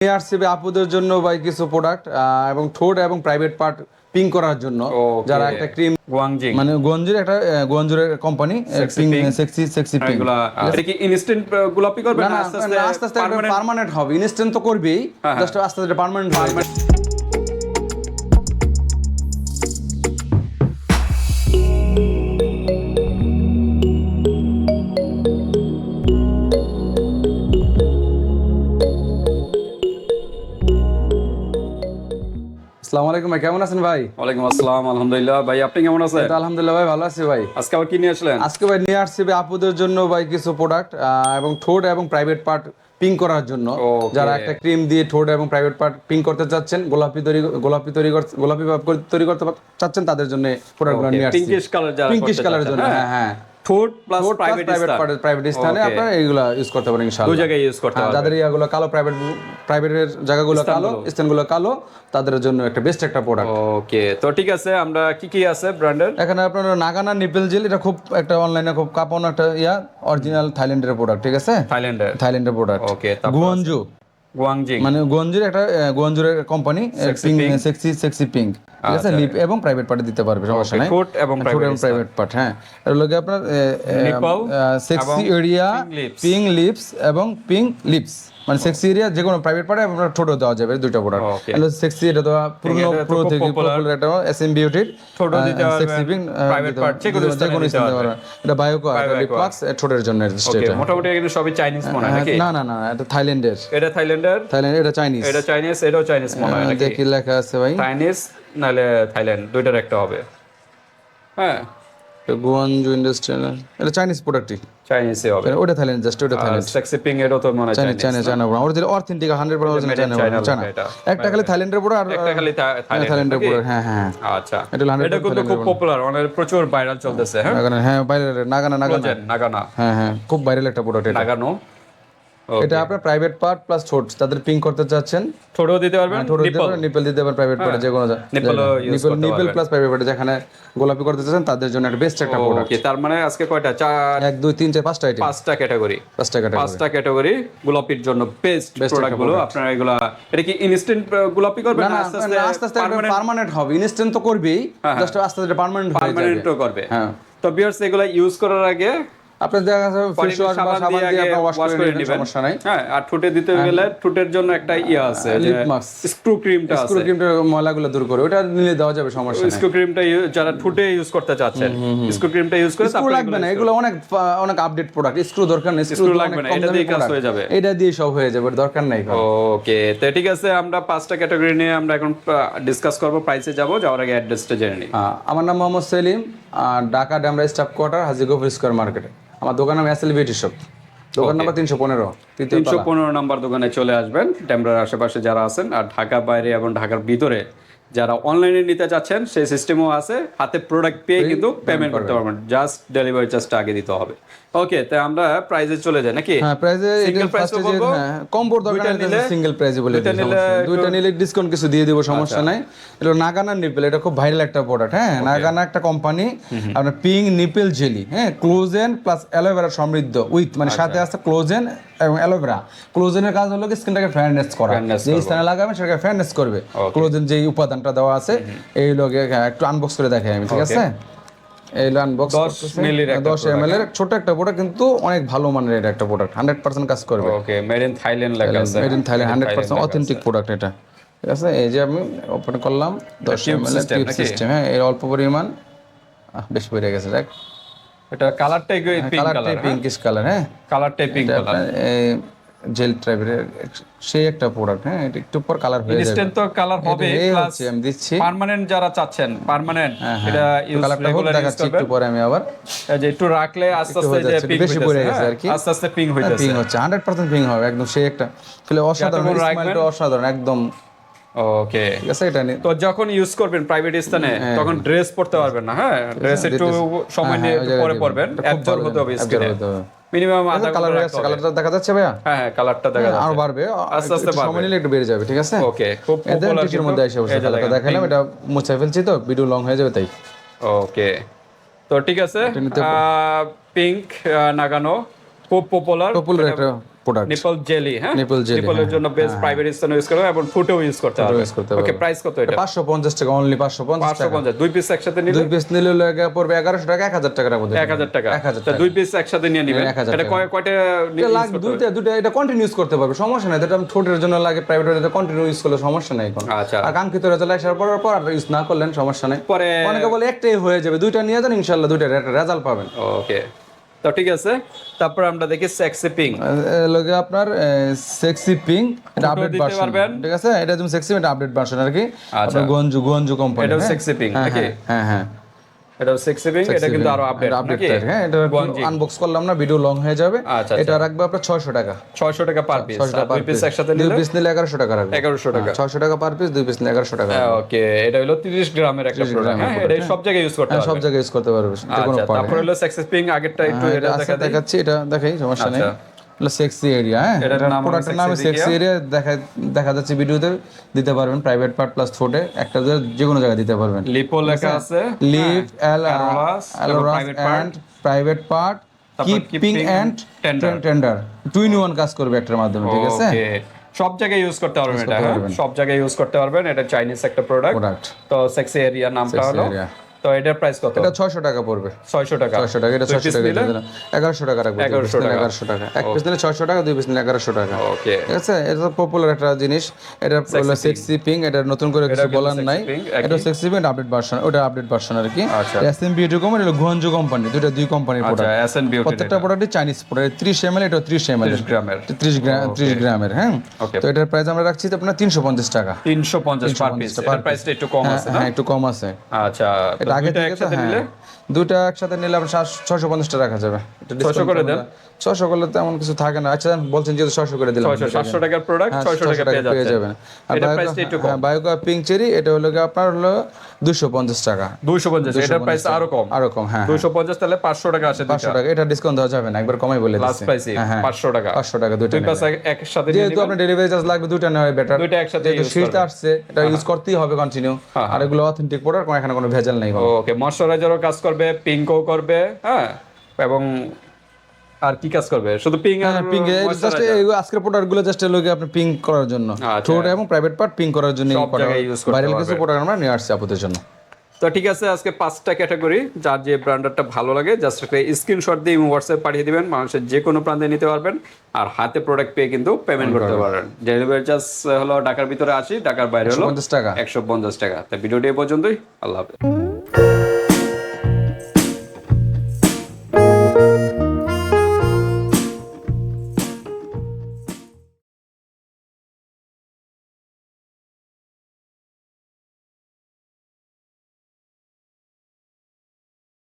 নিয়ে আসছে আপুদের জন্য ভাই কিছু প্রোডাক্ট এবং ঠোঁট এবং প্রাইভেট পার্ট পিং করার জন্য। যারা একটা ক্রিম গুয়াংজিং মানে গঞ্জুর একটা আহ, company pink sexy sexy pink এগুলা এটা কি ইনস্ট্যান্ট গোলাপি করবে না আস্তে আস্তে আস্তে? পার্মানেন্ট হবে ইনস্ট্যান্ট তো করবেই। হ্যাঁ, জাস্ট আস্তে আস্তে পার্মানেন্ট হবে। আসসালামু আলাইকুম ভাই কেমন আছেন ভাই? ওয়ালাইকুম আসসালাম আলহামদুলিল্লাহ। ভাই আপনি কেমন আছেন? আলহামদুলিল্লাহ ভাই ভালো আছি ভাই। আজকে আবার কি নিয়ে আসলেন? আজকে ভাই নিয়ে আসছি ভাই আপুদের জন্য ভাই কিছু প্রোডাক্ট এবং ঠোঁট এবং প্রাইভেট পার্ট পিং করার জন্য। যারা একটা ক্রিম দিয়ে ঠোঁট এবং প্রাইভেট পার্ট পিং করতে চাচ্ছেন গোলাপি তৈরি গোলাপি তৈরি গোলাপি তৈরি করতে চাচ্ছেন তাদের জন্য প্রোডাক্টগুলো নিয়ে আসছি। পিঙ্কিশ কালার পিঙ্কিশ কালারের জন্য হ্যাঁ হ্যাঁ। ঠোঁট প্লাস প্রাইভেট প্রাইভেট প্রাইভেট স্থানে। আপনারা এইগুলা ইউজ করতে পারেন দুই জায়গায় ইউজ করতে হ্যাঁ, যাদের ইয়াগুলো কালো প্রাইভেট প্রাইভেটের জায়গাগুলো কালো স্থানগুলো। কালো তাদের জন্য একটা বেস্ট একটা প্রোডাক্ট ওকে তো ঠিক আছে আমরা কি কি আছে ব্র্যান্ডের? এখানে আপনার নাগানা নিপেল জেল এটা খুব একটা অনলাইনে খুব কাপন একটা ইয়া অরিজিনাল থাইল্যান্ডের প্রোডাক্ট ঠিক আছে? থাইল্যান্ডের থাইল্যান্ডের প্রোডাক্ট ওকে গুয়ানজু গুয়াংজিং মানে গুয়ানজুর একটা গুয়ানজুরের কোম্পানি সেক্সি সেক্সি পিঙ্ক ঠিক আছে? লিপ এবং প্রাইভেট পার্টে দিতে পারবে সমস্যা নাই। কোট এবং প্রাইভেট পার্ট হ্যাঁ। এর লগে আপনার sexy area pink pink lips এবং পিঙ্ক লিপস মানে সেক্সি এরিয়া যে কোনো প্রাইভেট পার্টে আপনার ঠোঁটও দেওয়া যাবে দুইটা প্রোডাক্ট Okay. হলো সেক্সি এটা তো পুরো এটা পুরো থেকে পপুলার একটা এসএম বিউটির ঠোঁটও দিতে পারবেন, সেক্সি পিং private part যে কোনো স্থানে দিতে পারবেন। এটা বায়োকো। লিপ মাস্ক ঠোঁটের জন্য এটা মোটামুটি এগুলো সবই চাইনিজ মনে হয় নাকি? না না না এটা থাইল্যান্ডের এটা থাইল্যান্ডের থাইল্যান্ড এটা চাইনিজ এটা চাইনিজ এটাও চাইনিজ মনে হয় নাকি? দেখি লেখা আছে ভাই। চাইনিজ নাহলে থাইল্যান্ড দুইটার একটা হবে। হ্যাঁ। গুয়ানজু ইন্ডাস্ট্রিয়াল এটা চাইনিজ প্রোডাক্টই চাইনিজে হবে। ওটা থাইল্যান্ড জাস্ট ওটা থাইল্যান্ড সেক্সি পিং এরও তো মনে হয় Chinese China China China original authentic 100% original China China একটা খালি থাইল্যান্ডের প্রোডাক্ট আর একটা খালি থাইল্যান্ডের? প্রোডাক্ট হ্যাঁ হ্যাঁ আচ্ছা। এটা এটা কিন্তু খুব পপুলার অনেক প্রচুর ভাইরাল চলতেছে হ্যাঁ? হ্যাঁ ভাইরাল নাগানা নাগানা। নাগানা। হ্যাঁ হ্যাঁ খুব ভাইরাল একটা প্রোডাক্ট এটা। নাগানো। এটা আপনার প্রাইভেট পার্ট প্লাস ঠোঁট তাদের পিং করতে চাচ্ছেন। ছোটও দিতে পারবেন? ঠোঁট দিতে nipple। পারেন নিপল দিতে পারেন প্রাইভেট পার্টে যে কোনো নিপল নিপল প্লাস প্রাইভেট পার্টে যেখানে গোলাপি করতে চাচ্ছেন তাদের জন্য একটা বেস্ট একটা প্রোডাক্ট ওকে তার মানে আজকে কয়টা? চার এক দুই তিন চার পাঁচটা আইটেম পাঁচটা ক্যাটাগরি পাঁচটা ক্যাটাগরি পাঁচটা ক্যাটাগরি গোলাপির জন্য বেস্ট প্রোডাক্টগুলো আপনারা এগুলা এটা কি ইনস্ট্যান্ট গোলাপি করবেন না না আস্তে আস্তে আস্তে পার্মানেন্ট হবে। ইনস্ট্যান্ট তো করবেই জাস্ট আস্তে আস্তে পার্মানেন্ট হয়ে যাবে। পার্মানেন্টও করবে। হ্যাঁ। তো ভিউয়ার্স এগুলা ইউজ করার আগে আপনার দেখা যাচ্ছে ফেস ওয়াশ বা সাবান দিয়ে আগে আপনার ওয়াশ করে নেবেন। সমস্যা নাই। হ্যাঁ আর ঠোঁটে দিতে গেলে ঠোঁটের জন্য একটা ইয়ে আছে যে lip mask। স্ক্রু ক্রিমটা স্ক্রু আছে। ক্রিমটা ময়লাগুলো দূর করে ওটা নিলে দেওয়া যাবে সমস্যা নাই। স্ক্রু ক্রিমটা যারা ঠোঁটে ইউজ করতে চাচ্ছেন স্ক্রু ক্রিমটা ইউজ করে স্ক্রু লাগবে না এগুলো অনেক অনেক আপডেট প্রোডাক্ট স্ক্রু দরকার নেই স্ক্রু লাগবে না, এটা দিয়ে কাজ হয়ে যাবে। এটা দিয়ে সব হয়ে যাবে দরকার নাই ওকে তো ঠিক আছে আমরা পাঁচটা ক্যাটাগরি নিয়ে আমরা এখন ডিসকাস করব প্রাইসে যাব যাওয়ার আগে অ্যাড্রেসটা জেনে নিই। আমার নাম মোহাম্মদ সেলিম আর Dhaka Demra staff quarter Hajigopur square মার্কেটে। আমার দোকান নাম এসএল বিউটি শপ দোকান নাম্বার তিনশো পনেরো তিনশো পনেরো নাম্বার দোকানে চলে আসবেন। ট্যাম্বার আশেপাশে যারা আছেন আর ঢাকা বাইরে এবং ঢাকার ভিতরে যারা অনলাইনে নিতে চাচ্ছেন সেই সিস্টেমও আছে। হাতে প্রোডাক্ট পেয়ে কিন্তু পেমেন্ট করতে পারবেন। জাস্ট ডেলিভারি চার্জটা আগে দিতে হবে। ওকে তাই আমরা প্রাইজে চলে যাই নাকি? হ্যাঁ প্রাইসে price ফার্স্টে তো বলব? হ্যাঁ কম্বোর দরকার নেই নিলে- সিঙ্গেল প্রাইসে বলে দুইটা দিই নিলে দুইটা নিলে ডিসকাউন্ট কিছু দিয়ে দিব সমস্যা নাই। এটা নাগানা নিপেল এটা খুব ভাইরাল একটা প্রোডাক্ট হ্যাঁ? নাগানা একটা কোম্পানি আপনার পিং নিপেল জেলি হ্যাঁ? ক্লোজেন প্লাস অ্যালোভেরা সমৃদ্ধ উইথ মানে সাথে আছে ক্লোজেন এবং অ্যালোভেরা ক্লোজেনের কাজ হলো স্কিনটাকে ফেয়ারনেস করা। যে স্থানে লাগাবেন সেটাকে ফেয়ারনেস করবে। ক্লোজেন যে উপাদানটা দেওয়া আছে এই লোকে একটু আনবক্স করে দেখাই আমি ঠিক আছে? এই আনবক্স 10 মিলির একটা দশ এম এর ছোট একটা প্রোডাক্ট কিন্তু অনেক ভালো মানের এটা একটা প্রোডাক্ট হান্ড্রেড পার্সেন্ট কাজ করবে। ওকে মেড ইন থাইল্যান্ড লেখা আছে made in Thailand hundred percent authentic product এটা। ঠিক আছে এই যে আমি ওপেন করলাম দশ M L system tube system হ্যাঁ এর অল্প পরিমাণ। বেশ বেড়ে গেছে দেখ। এটা পিঙ্ক কালারটা কালার পিঙ্কিশ কালার হ্যাঁ? কালারটাই পিঙ্ক কালার জেল টাইপের সেই একটা প্রোডাক্ট হ্যাঁ এটা একটু পর কালার হয়ে যাবে। তো কালার হবে প্লাস আমি দিচ্ছি। পার্মানেন্ট যারা চাচ্ছেন পার্মানেন্ট এটা ইউজ কালারটা রেগুলার ইউজ দেখাচ্ছি একটু পরে আমি আবার। এই যে একটু রাখলে আস্তে আস্তে যে যাচ্ছে, পিঙ্ক বেশি পড়ে গেছে আর কি। আস্তে আস্তে পিঙ্ক হইতেছে। পিং হচ্ছে হান্ড্রেড পার্সেন্ট পিং হবে একদম সেই একটা। ফলে অসাধারণ স্মাইলটা অসাধারণ একদম। ওকে ঠিক আছে এটা তো যখন ইউজ করবেন প্রাইভেট স্থানে তখন ড্রেস পরতে পারবেন না হ্যাঁ? ড্রেস একটু সময় নিয়ে হ্যাঁ, পরে পরবেন অ্যাবজর্ব হতে হবে স্কিনে। মিনিমাম আধা কালার হয়ে কালারটা দেখা যাচ্ছে ভাইয়া? হ্যাঁ হ্যাঁ কালারটা দেখা যাচ্ছে। আর বাড়বে। আস্তে আস্তে বাড়বে সময় নিলে একটু বেড়ে যাবে ঠিক আছে? ওকে খুব পপুলার টিসির মধ্যে এসে বসে কালারটা দেখালাম এটা মুছে ফেলছি তো ভিডিও লং হয়ে যাবে তাই। ওকে তো ঠিক আছে। পিঙ্ক নাগানো খুব পপুলার পপুলার একটা প্রোডাক্ট নিপল জেলি হ্যাঁ? Nipple jelly, নিপলের জন্য বেস্ট প্রাইভেট স্থানে ইউজ করবে এবং ফুটেও ইউজ করতে use করতে ওকে প্রাইস কত এটা? পাঁচশো পঞ্চাশ টাকা অনলি পাঁচশো পঞ্চাশ পাঁচশো টাকা পঞ্চাশ দুই পিস একসাথে নিলে? দুই পিস নিলে লাগে পড়বে এগারোশো টাকা এক হাজার টাকার মধ্যে। এক হাজার টাকা। এক হাজার তা দুই পিস একসাথে নিয়ে নিবেন। এটা কয় কয়টা লাগে দুইটা দুইটা এটা কন্টিনিউস করতে পারবে সমস্যা নাই। এটা আমি ঠোঁটের জন্য লাগে প্রাইভেট এটা কন্টিনিউ ইউজ করলে সমস্যা নাই এখন আচ্ছা। আর কাঙ্ক্ষিত রেজাল্ট আসার পর পর আর ইউজ না করলেন সমস্যা নাই। পরে অনেকে বলে একটাই হয়ে যাবে দুইটা নিয়ে যান ইনশাল্লাহ দুইটা রেজাল্ট পাবেন। ওকে তো ঠিক আছে তারপর আমরা দেখি সেক্সি পিং লগে আপনার সেক্সি পিং এটা আপডেট ভার্সন ঠিক আছে এটা তুমি সেক্সি এটা আপডেট ভার্সন আর কি। আচ্ছা। গঞ্জু গঞ্জু কোম্পানি এটা সেক্সি পিং নাকি? হ্যাঁ হ্যাঁ। এটা সেক্সি পিং এটা কিন্তু আরও আপডেট আপডেট হ্যাঁ এটা আনবক্স করলাম না ভিডিও লং হয়ে যাবে। আচ্ছা, এটা রাখবে আপনার 600 টাকা। 600 টাকা পার পিস 600 টাকা দুই পিস একসাথে দুই পিস নিলে 1100 টাকা রাখবে। 1100 টাকা। 600 টাকা পার পিস দুই পিস নিলে 1100 টাকা ওকে এটা হলো 30 গ্রামের একটা প্রোডাক্ট হ্যাঁ এটা সব জায়গায় ইউজ করতে হ্যাঁ সব জায়গায় ইউজ করতে পারবে কোনো আচ্ছা পারে তারপর হলো সেক্সি পিং আগেরটা একটু হ্যাঁ, এটা দেখাচ্ছি এটা দেখাই সমস্যা নেই। আচ্ছা। সেক্সি এরিয়া হ্যাঁ? প্রোডাক্টের নাম সেক্সি এরিয়া দেখা দেখা যাচ্ছে ভিডিওতে দিতে পারবেন প্রাইভেট পার্ট প্লাস ফোটে একটা যে কোনো জায়গায় দিতে পারবেন। লিপো লেখা আছে? লিভ এল private private part keeping tender। Tender two in one কাজ করবে একটার মাধ্যমে ঠিক আছে? সব জায়গায় ইউজ করতে পারবেন এটা হ্যাঁ? সব জায়গায় ইউজ করতে পারবেন এটা চাইনিজ একটা প্রোডাক্ট তো সেক্সি এরিয়া নামটা হলো। তো এটার প্রাইস কত? এটা ছয়শো টাকা পড়বে। 600 টাকা। ছয়শো টাকা এটা দুই ছয়শো piece টাকা নিলে? এগারোশো টাকা রাখবে 1100 টাকা। এগারোশো টাকা। এক পিস নিলে ছয়শো টাকা দুই পিস নিলে এগারোশো টাকা। ওকে ঠিক আছে? এটা তো পপুলার একটা জিনিস। এটা হলো সেক্সি পিঙ্ক এটা নতুন করে কিছু বলার নাই। এটা সেক্সি পিঙ্ক আপডেট ভার্সন ওটা আপডেট ভার্সন আর কি। আচ্ছা। এসএম বিউটি কোম্পানি এটা গুয়ানজু কোম্পানি দুইটা দুই কোম্পানির আচ্ছা প্রোডাক্ট এসএন বিউটি প্রত্যেকটা প্রোডাক্টই চাইনিজ প্রোডাক্ট ত্রিশ এম এল এটা ত্রিশ এম এল গ্রামের। ত্রিশ গ্রাম ত্রিশ গ্রামের হ্যাঁ. তো এটার প্রাইস আমরা রাখছি আপনার তিনশো পঞ্চাশ টাকা। 350 পার পিস এটার প্রাইসটা একটু কম হ্যাঁ আছে না? হ্যাঁ একটু কম আছে। আচ্ছা আগে থেকে একসাথে নিলে হ্যাঁ। দুইটা একসাথে নিলে আপনার ছশো পঞ্চাশটা রাখা যাবে। ছশো করে দেন? ছশো করলে তেমন কিছু থাকে না। আচ্ছা বলছেন যেহেতু ছশো করে দিলাম। 600 টাকার প্রোডাক্ট হ্যাঁ, 600 টাকা পেয়ে যাবেন। বায়োকা পিঙ্ক চেরি এটা হলো আপনার হলো দুশো পঞ্চাশ টাকা। 250 এটার প্রাইস আরও কম। আরও কম হ্যাঁ 250 তাহলে 500 টাকা আসে পাঁচশো টাকা এটা ডিসকাউন্ট দেওয়া যাবে না একবার কমাই বলে লাস্ট প্রাইসে হ্যাঁ, 500 টাকা। পাঁচশো টাকা একসাথে যেহেতু আপনার ডেলিভারি চার্জ লাগবে দুইটা নেওয়া বেটার একসাথে যেহেতু শীত আসছে এটা ইউজ করতেই হবে কন্টিনিউ আর এগুলো অথেন্টিক প্রোডাক্ট এখানে কোনো ভেজাল নেই। ওকে ময়শ্চারাইজারও কাজ করবে পিঙ্কও করবে হ্যাঁ? এবং আর কি কাজ করবে? শুধু পিঙ্ক আর হ্যাঁ পিঙ্ক জাস্ট আজকের প্রোডাক্টগুলো জাস্ট লোকে আপনি পিঙ্ক করার জন্য। আচ্ছা। ঠোঁট এবং প্রাইভেট পার্ট পিঙ্ক করার জন্য ভাইরাল কিছু প্রোডাক্ট আমরা নিয়ে আসছি আপনাদের জন্য। তো ঠিক আছে আজকে পাঁচটা ক্যাটাগরি যার যে ব্র্যান্ডারটা ভালো লাগে জাস্ট একটা স্ক্রিনশট দিয়ে হোয়াটসঅ্যাপ পাঠিয়ে দিবেন মানুষের যে কোনো প্রান্তে নিতে পারবেন আর হাতে প্রোডাক্ট পেয়ে কিন্তু পেমেন্ট করতে পারেন ডেলিভারি চার্জ হলো ঢাকার ভিতরে আসি ঢাকার বাইরে হলো পঞ্চাশ টাকা। একশো পঞ্চাশ টাকা। তা ভিডিওটি এ পর্যন্তই আল্লাহ হাফেজ।